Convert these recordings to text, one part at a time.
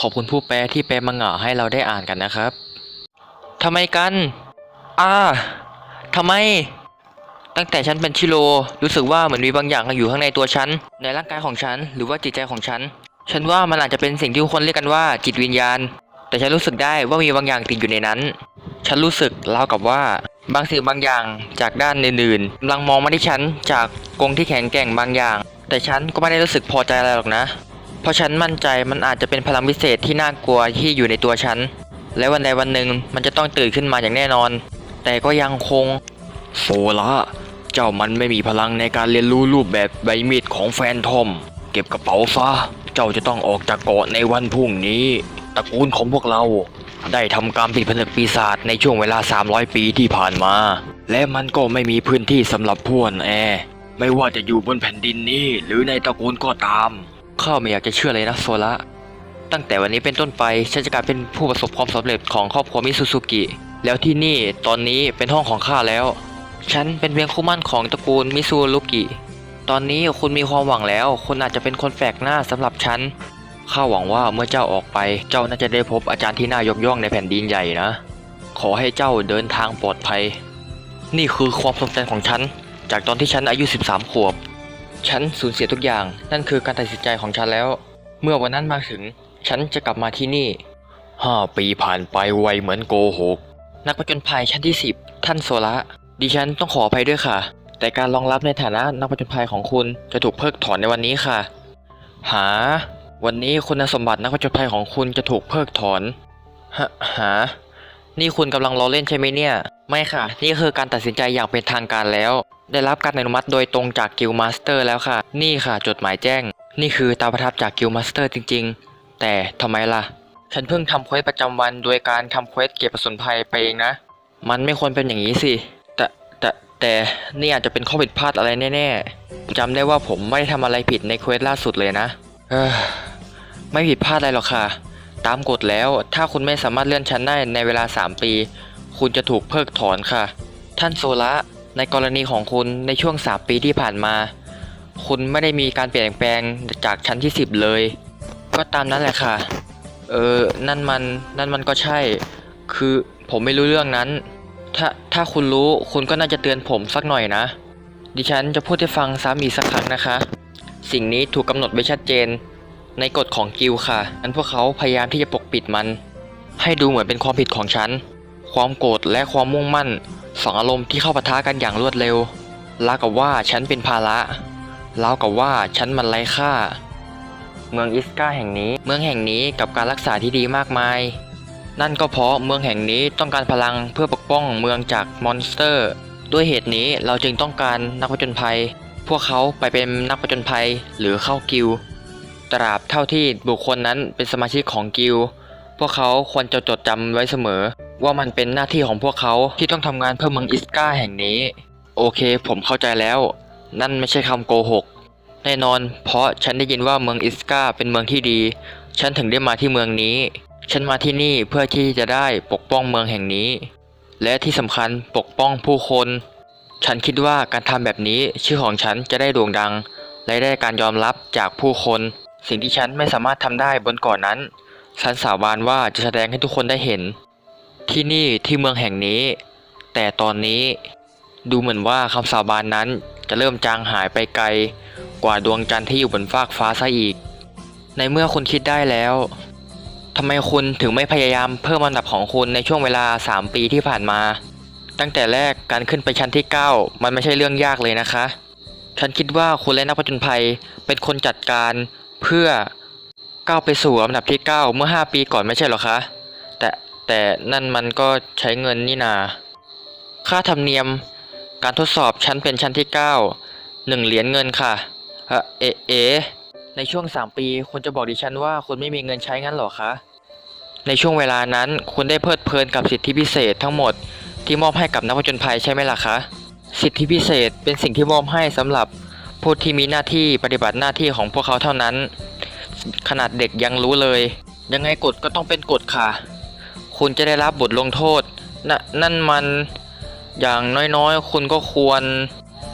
ขอบคุณผู้แปลที่แปลมังงะให้เราได้อ่านกันนะครับทำไมกันอ่าทำไม ตั้งแต่ฉันเป็นชิโร่รู้สึกว่าเหมือนมีบางอย่างอยู่ข้างในตัวฉัน ในร่างกายของฉัน หรือว่าจิตใจของฉัน ฉันว่ามันอาจจะเป็นสิ่งที่ทุกคนเรียกกันว่า จิตวิญญาณ แต่ฉันรู้สึกได้ว่ามีบางอย่างติดอยู่ในนั้น ฉันรู้สึกราวกับว่าบางสิ่งบางอย่างจากด้านอื่นๆกำลังมองมาที่ฉันจากกรงที่แข็งแกร่งบางอย่าง แต่ฉันก็ไม่ได้รู้สึกพอใจอะไรหรอกนะ เพราะฉันมั่นใจมันอาจจะเป็นพลังพิเศษที่น่ากลัวที่อยู่ในตัวฉัน และวันใดวันหนึ่งมันจะต้องตื่นขึ้นมาอย่างแน่นอน แต่ก็ยังคง โซล่ะเจ้ามันไม่มีพลังในการเรียนรู้รูปแบบใบมีดของแฟนทอม เก็บกระเป๋าซะเจ้าจะต้องออกจากเกาะในวันพรุ่งนี้ ตระกูลของพวกเรา ได้ทำการปิดผนึกปีศาจในช่วงเวลา 300 ปีที่ผ่านมา และมันก็ไม่มีพื้นที่สำหรับพวนแอร์ไม่ว่าจะอยู่บนแผ่นดินนี้หรือในตระกูลก็ตาม ข้าไม่อยากจะเชื่อเลยนะโซละตั้งแต่วันนี้เป็นต้นไปฉันจะกลายเป็นผู้ประสบความสำเร็จของครอบครัวมิซูซุกิ แล้วที่นี่ตอนนี้เป็นห้องของข้าแล้ว ฉันเป็นเพียงคู่มั่นของตระกูลมิซูรุกิ ตอนนี้คุณมีความหวังแล้ว คุณอาจจะเป็นคนแปลกหน้าสำหรับฉัน ข้าหวังว่าเมื่อเจ้าออกไป เจ้าน่าจะได้พบอาจารย์ที่น่ายกย่องในแผ่นดินใหญ่นะ ขอให้เจ้าเดินทางปลอดภัย นี่คือความทรงจำของฉัน จากตอนที่ฉันอายุ 13 ขวบ ฉันสูญเสียทุกอย่าง นั่นคือการตัดสินใจของฉันแล้ว เมื่อวันนั้นมาถึง ฉันจะกลับมาที่นี่ห้าปีผ่านไปไวเหมือนโกหก นักผจญภัยชั้นที่ 10 ท่านโซละดิฉันต้องขออภัยด้วยค่ะ แต่การรองรับในฐานะนักผจญภัยของคุณจะถูกเพิกถอนในวันนี้ค่ะ หา วันนี้คุณสมบัตินักผจญภัยของคุณจะถูกเพิกถอนฮะหา นี่คุณกำลังล้อเล่นใช่ไหมเนี่ย ไม่ค่ะ นี่คือการตัดสินใจอย่างเป็นทางการแล้ว ได้รับการอนุมัติโดยตรงจากกิลมาสเตอร์แล้วค่ะ นี่ค่ะจดหมายแจ้ง นี่คือตาประทับจากกิลมาสเตอร์จริง ๆ แต่ทำไมล่ะ ฉันเพิ่งทำเควสประจำวันโดยการทำเควสเก็บผสนภัยไปเองนะ มันไม่ควรเป็นอย่างนี้สิ แต่แต่แต่นี่อาจจะเป็นข้อผิดพลาดอะไรแน่ๆจำได้ว่าผมไม่ได้ทำอะไรผิดในเควสล่าสุดเลยนะเออไม่ผิดพลาดอะไรหรอกค่ะ ตามกฎแล้วถ้าคุณไม่สามารถเลื่อนชั้นได้ในเวลา 3 ปี คุณจะถูกเพิกถอนค่ะ ท่านโซละ ในกรณีของคุณในช่วง 3 ปีที่ผ่านมา คุณไม่ได้มีการเปลี่ยนแปลงจากชั้นที่ 10 เลย ก็ตามนั้นแหละค่ะ เออ นั่นมัน นั่นมันก็ใช่ คือผมไม่รู้เรื่องนั้น ถ้า ถ้าคุณรู้ คุณก็น่าจะเตือนผมสักหน่อยนะ ดิฉันจะพูดให้ฟังซ้ำอีกสักครั้งนะคะ สิ่งนี้ถูกกำหนดไว้ชัดเจน ในกฎของกิลค่ะนั้นพวกเขาพยายามที่จะปกปิดมัน ให้ดูเหมือนเป็นความผิดของฉัน ความโกรธและความมุ่งมั่นสองอารมณ์ที่เข้าปะทะกันอย่างรวดเร็วราวกับว่าฉันเป็นภาระราวกับว่าฉันมันไร้ค่า เมืองอิสกาแห่งนี้ เมืองแห่งนี้กับการรักษาที่ดีมากมาย นั่นก็เพราะเมืองแห่งนี้ต้องการพลังเพื่อปกป้องเมืองจากมอนสเตอร์ ด้วยเหตุนี้เราจึงต้องการนักผจญภัย พวกเขาไปเป็นนักผจญภัยหรือเข้ากิลตราบเท่าที่บุคคลนั้นเป็นสมาชิกของกิล พวกเขาควรจะจดจำไว้เสมอ ว่ามันเป็นหน้าที่ของพวกเขาที่ต้องทำงานเพื่อเมืองอิสกาแห่งนี้ โอเค ผมเข้าใจแล้ว นั่นไม่ใช่คำโกหก แน่นอน เพราะฉันได้ยินว่าเมืองอิสกาเป็นเมืองที่ดี ฉันถึงได้มาที่เมืองนี้ ฉันมาที่นี่เพื่อที่จะได้ปกป้องเมืองแห่งนี้ และที่สำคัญปกป้องผู้คน ฉันคิดว่าการทำแบบนี้ชื่อของฉันจะได้โด่งดังและได้การยอมรับจากผู้คน สิ่งที่ฉันไม่สามารถทำได้บนเก่อนนั้น ฉันสาบานว่าจะแสดงให้ทุกคนได้เห็น ที่นี่ที่เมืองแห่งนี้ แต่ตอนนี้ดูเหมือนว่าคำสาบานนั้นจะเริ่มจางหายไปไกล กว่าดวงจันทร์ที่อยู่บนฟากฟ้าซะอีก ในเมื่อคุณคิดได้แล้วทำไมคุณถึงไม่พยายามเพิ่มอันดับของคุณในช่วงเวลา 3 ปีที่ผ่านมา ตั้งแต่แรกการขึ้นไปชั้นที่ 9 มันไม่ใช่เรื่องยากเลยนะคะ ฉันคิดว่าคุณและนักผจญภัยเป็นคนจัดการเพื่อ ก้าวไปสู่อันดับที่ 9 เมื่อ 5 ปีก่อนไม่ใช่หรอคะ แต่แต่นั่นมันก็ใช้เงินนี่นา ค่าธรรมเนียมการทดสอบชั้นเป็นชั้นที่9หนึ่งเหรียญเงินค่ะเออเอเอ ในช่วง 3 ปีคุณจะบอกดิฉันว่าคุณไม่มีเงินใช้งั้นหรอคะ ในช่วงเวลานั้นคุณได้เพลิดเพลินกับสิทธิพิเศษทั้งหมดที่มอบให้กับนักผจญภัยใช่ไหมล่ะคะ สิทธิพิเศษเป็นสิ่งที่มอบให้สำหรับผู้ที่มีหน้าที่ปฏิบัติหน้าที่ของพวกเขาเท่านั้น ขนาดเด็กยังรู้เลย ยังไงกฎก็ต้องเป็นกฎค่ะ คุณจะได้รับบทลงโทษนนั่นมันอย่างน้อยๆ คุณก็ควร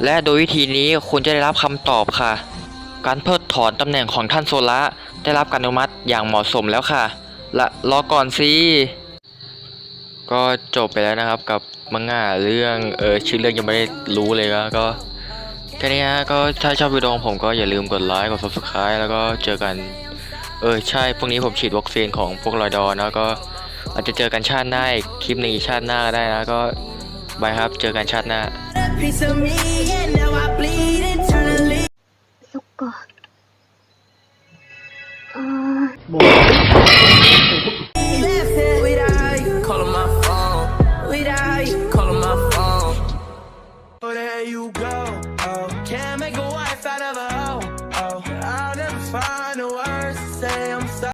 และโดยวิธีนี้คุณจะได้รับคำตอบค่ะ การเพิกถอนตำแหน่งของท่านโซละได้รับการอนุมัติอย่างเหมาะสมแล้วค่ะละรอก่อนสิก็จบไปแล้วนะครับกับมังงะเรื่องเออชื่อเรื่องยังไม่ได้รู้เลยก็ ก็แค่นี้ฮะก็ถ้าชอบวิดีโอของผมก็อย่าลืมกดไลค์กด subscribe แล้วก็เจอกัน เออใช่พรุ่งนี้ผมฉีดวัคซีนของพวกรอยดอนะก็อาจจะเจอกันชาติหน้าอีกคลิปหนึ่งอีกชาติหน้าก็ได้นะก็บายครับเจอกันชาติหน้า